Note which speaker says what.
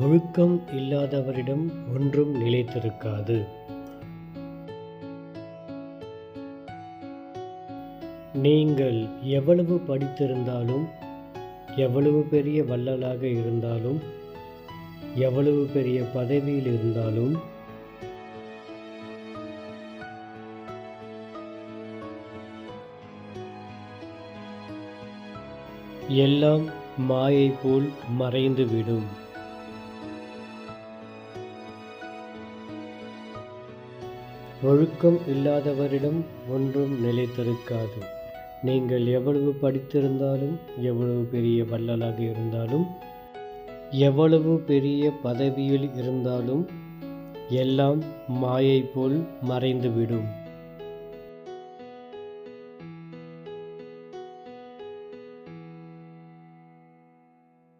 Speaker 1: ஒழுக்கம் இல்லாதவரிடம் ஒன்றும் நிலைத்திருக்காது. நீங்கள் எவ்வளவு படித்திருந்தாலும் எவ்வளவு பெரிய வள்ளலாக இருந்தாலும் எவ்வளவு பெரிய பதவியில் இருந்தாலும் எல்லாம் மாயை போல் மறைந்துவிடும். ஒழுக்கம் இல்லாதவரிடம் ஒன்றும் நிலைத்திருக்காது நீங்கள் எவ்வளவு படித்திருந்தாலும் எவ்வளவு பெரிய வள்ளலாக இருந்தாலும் எவ்வளவு பெரிய பதவியில் இருந்தாலும் எல்லாம் மாயை போல் மறைந்துவிடும்.